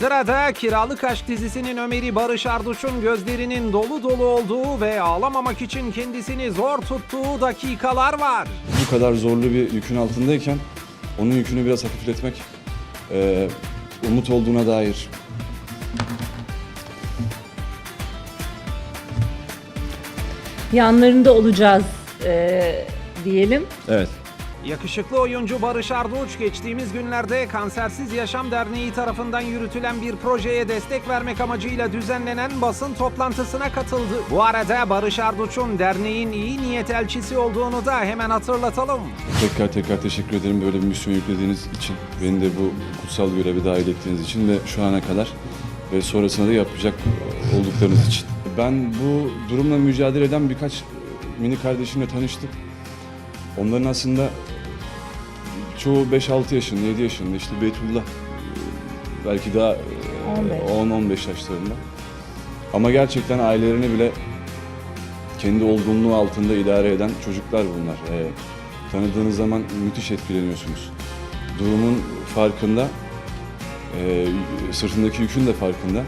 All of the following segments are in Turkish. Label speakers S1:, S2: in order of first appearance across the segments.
S1: Sırada Kiralık Aşk dizisinin Ömer'i Barış Arduç'un gözlerinin dolu dolu olduğu ve ağlamamak için kendisini zor tuttuğu dakikalar var.
S2: bu kadar zorlu bir yükün altındayken onun yükünü biraz hafifletmek e, umut olduğuna dair
S3: yanlarında olacağız eee, diyelim.
S2: evet
S1: Yakışıklı oyuncu Barış Arduç geçtiğimiz günlerde Kansersiz Yaşam Derneği tarafından yürütülen bir projeye destek vermek amacıyla düzenlenen basın toplantısına katıldı. Bu arada Barış Arduç'un derneğin iyi niyet elçisi olduğunu da hemen hatırlatalım.
S2: tekrar tekrar teşekkür ederim böyle bir misyon yüklediğiniz için beni de bu kutsal göreve dahil ettiğiniz için ve şu ana kadar ve sonrasında da yapacak olduklarınız için. Ben bu durumla mücadele eden birkaç mini kardeşimle tanıştım. Onların aslında çoğu 5-6 yaşında, 7 yaşında. işte Beytullah belki daha
S3: 15.
S2: 10-15 yaşlarında. Ama gerçekten ailelerini bile kendi olgunluğu altında idare eden çocuklar bunlar. Ee, tanıdığınız zaman müthiş etkileniyorsunuz. Durumun farkında, e, sırtındaki yükün de farkında.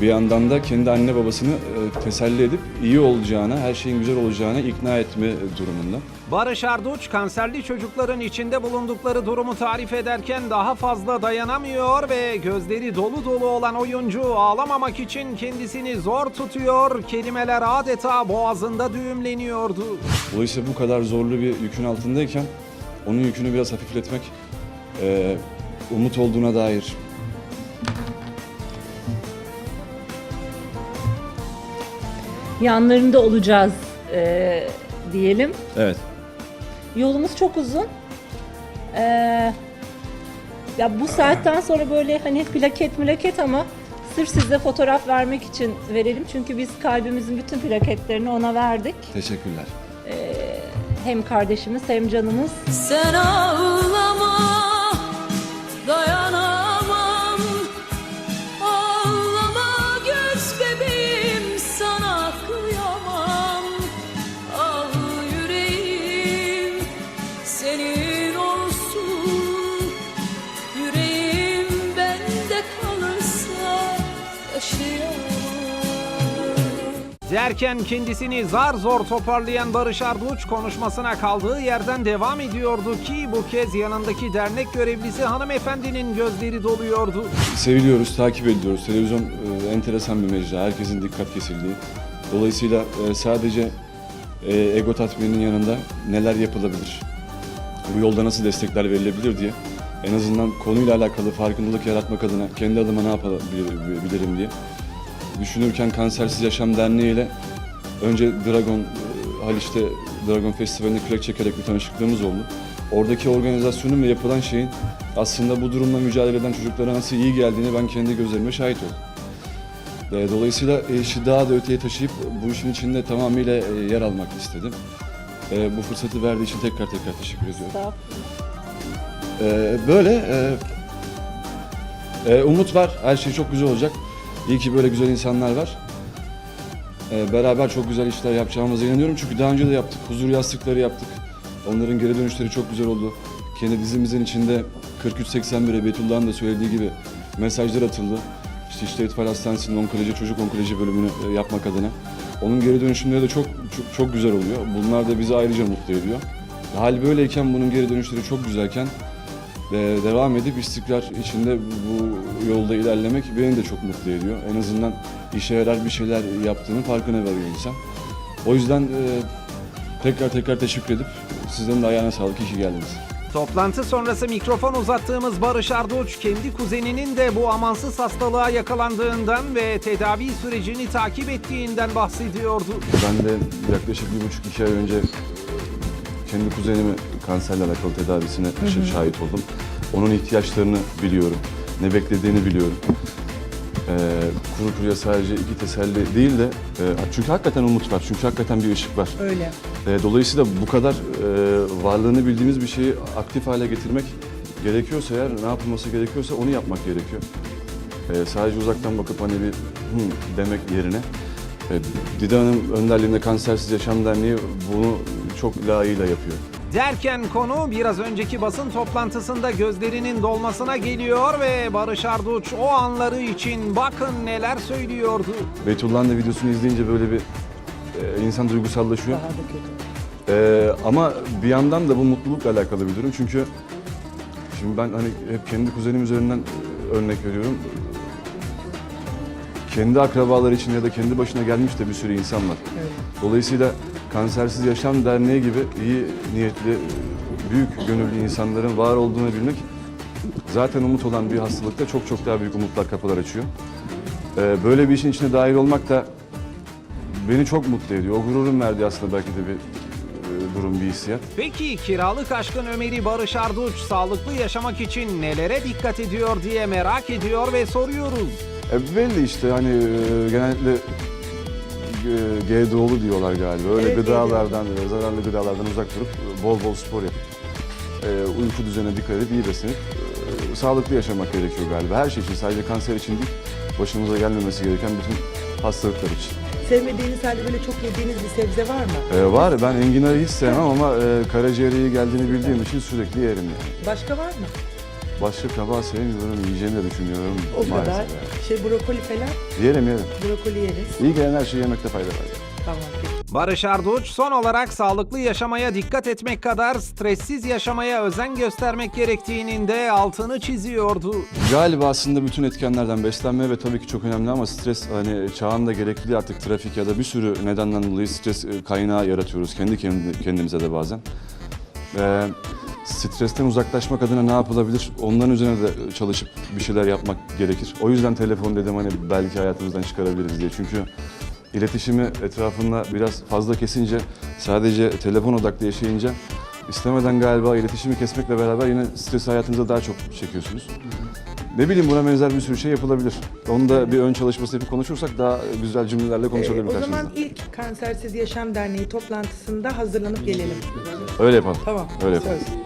S2: Bir yandan da kendi anne babasını e, teselli edip iyi olacağına, her şeyin güzel olacağına ikna etme durumunda.
S1: Barış Arduç kanserli çocukların içinde bulundukları durumu tarif ederken daha fazla dayanamıyor ve gözleri dolu dolu olan oyuncu ağlamamak için kendisini zor tutuyor, kelimeler adeta boğazında düğümleniyordu.
S2: Dolayısıyla bu kadar zorlu bir yükün altındayken onun yükünü biraz hafifletmek e, umut olduğuna dair
S3: Yanlarında olacağız eee, diyelim.
S2: Evet.
S3: Yolumuz çok uzun. Eee, ya bu saatten sonra böyle hani plaket mülaket ama sırf size fotoğraf vermek için verelim. Çünkü biz kalbimizin bütün plaketlerini ona verdik.
S2: Teşekkürler.
S3: Hem kardeşimiz hem canımız.
S4: Sen ağlama dayanamam
S1: Derken kendisini zar zor toparlayan Barış Arduç konuşmasına kaldığı yerden devam ediyordu ki bu kez yanındaki dernek görevlisi hanımefendinin gözleri doluyordu.
S2: Seviliyoruz, takip ediyoruz. Televizyon e, enteresan bir mecra. Herkesin dikkat kesildiği. Dolayısıyla e, sadece e, ego tatmininin yanında neler yapılabilir? Bu yolda nasıl destekler verilebilir diye en azından konuyla alakalı farkındalık yaratmak adına kendi adıma ne yapabilirim diye düşünürken Kansersiz Yaşam Derneği ile önce Dragon e, Haliç'te Dragon Festivali'nde kürek çekerek bir tanışıklığımız oldu. Oradaki organizasyonun ve yapılan şeyin aslında bu durumla mücadele eden çocuklara nasıl iyi geldiğini ben kendi gözlerimle şahit oldum. E, Dolayısıyla işi daha da öteye taşıyıp bu işin içinde tamamıyla e, yer almak istedim. Bu fırsatı verdiği için tekrar tekrar teşekkür ediyorum. Böyle umut var. Her şey çok güzel olacak. İyi ki böyle güzel insanlar var. Ee, beraber çok güzel işler yapacağımıza inanıyorum. Çünkü daha önce de yaptık. Huzur yastıkları yaptık. Onların geri dönüşleri çok güzel oldu. Kendi dizimizin içinde 4381'e Beytullah'ın da söylediği gibi mesajlar atıldı. İşte işte İtfal Hastanesi'nin onkoloji, çocuk onkoloji bölümünü e, yapmak adına. Onun geri dönüşümleri de çok, çok çok güzel oluyor. Bunlar da bizi ayrıca mutlu ediyor. Hal böyleyken bunun geri dönüşleri çok güzelken de devam edip istikrar içinde bu yolda ilerlemek beni de çok mutlu ediyor. En azından işe yarar bir şeyler yaptığının farkına varıyor insan. O yüzden e, tekrar tekrar teşekkür edip sizlerin de ayağına sağlık, iyi ki geldiniz.
S1: Toplantı sonrası mikrofon uzattığımız Barış Arduç kendi kuzeninin de bu amansız hastalığa yakalandığından ve tedavi sürecini takip ettiğinden bahsediyordu.
S2: Ben de yaklaşık bir buçuk iki ay önce kendi kuzenimi kanserle alakalı tedavisine şahit oldum. Onun ihtiyaçlarını biliyorum, ne beklediğini biliyorum. Ee, kuru kuruya sadece iki teselli değil de e, çünkü hakikaten umut var, çünkü hakikaten bir ışık var.
S3: Öyle.
S2: E, dolayısıyla bu kadar e, varlığını bildiğimiz bir şeyi aktif hale getirmek gerekiyorsa eğer ne yapılması gerekiyorsa onu yapmak gerekiyor. E, sadece uzaktan bakıp hani bir "Hı" demek yerine e, Dida Hanım önderliğinde Kansersiz Yaşam Derneği bunu çok layığıyla yapıyor.
S1: Derken konu biraz önceki basın toplantısında gözlerinin dolmasına geliyor ve Barış Arduç o anları için bakın neler söylüyordu.
S2: Beytullah'ın da videosunu izleyince böyle bir e, insan duygusallaşıyor. E, ama bir yandan da bu mutlulukla alakalı bir durum. Çünkü şimdi ben hani hep kendi kuzenim üzerinden e, örnek veriyorum. Kendi akrabaları için ya da kendi başına gelmiş de bir sürü insan var. Dolayısıyla Kansersiz Yaşam Derneği gibi iyi niyetli, büyük gönüllü insanların var olduğunu bilmek zaten umut olan bir hastalıkta çok çok daha büyük umutlar kapılar açıyor. Ee, böyle bir işin içine dahil olmak da beni çok mutlu ediyor. O gururun verdiği aslında belki de bir e, durum, bir hissiyat.
S1: Peki kiralık aşkın Ömer'i Barış Arduç sağlıklı yaşamak için nelere dikkat ediyor diye merak ediyor ve soruyoruz.
S2: E, belli işte hani e, genellikle GDO'lu diyorlar galiba. Öyle
S5: Evet,
S2: gıdalardan, e, zararlı gıdalardan uzak durup e, bol bol spor yapıp e, uyku düzenine dikkat edip iyi beslenip e, sağlıklı yaşamak gerekiyor galiba. Her şey için sadece kanser için değil, başımıza gelmemesi gereken bütün hastalıklar için.
S5: Sevmediğiniz halde böyle çok yediğiniz bir sebze var mı?
S2: E, var ben enginarı hiç sevmem ama e, karaciğere iyi geldiğini bildiğim için sürekli yerim yani.
S5: Başka var mı?
S2: Başka kabağı sevmiyorum, yiyeceğini de düşünmüyorum
S5: O
S2: maalesef.
S5: kadar.
S2: yani.
S5: Şey brokoli falan.
S2: Yerim yerim.
S5: Brokoli yeriz.
S2: İyi gelen her şeyi yemekte fayda var.
S5: Tamam.
S1: Barış Arduç son olarak sağlıklı yaşamaya dikkat etmek kadar stressiz yaşamaya özen göstermek gerektiğinin de altını çiziyordu.
S2: Galiba aslında bütün etkenlerden beslenme ve tabii ki çok önemli ama stres hani çağın da gerekli artık trafik ya da bir sürü nedenden dolayı stres e, kaynağı yaratıyoruz kendi kendi- kendimize de bazen. Ee, stresten uzaklaşmak adına ne yapılabilir? Onların üzerine de çalışıp bir şeyler yapmak gerekir. O yüzden telefon dedim hani belki hayatımızdan çıkarabiliriz diye. Çünkü iletişimi etrafında biraz fazla kesince, sadece telefon odaklı yaşayınca istemeden galiba iletişimi kesmekle beraber yine stresi hayatınıza daha çok çekiyorsunuz. Ne bileyim buna benzer bir sürü şey yapılabilir. Onu da bir ön çalışması yapıp konuşursak daha güzel cümlelerle
S5: Ee,
S2: konuşabilirim
S5: o zaman ilk Kansersiz Yaşam Derneği toplantısında hazırlanıp gelelim.
S2: Öyle yapalım.
S5: Tamam.
S2: Öyle yapalım.
S5: Söz.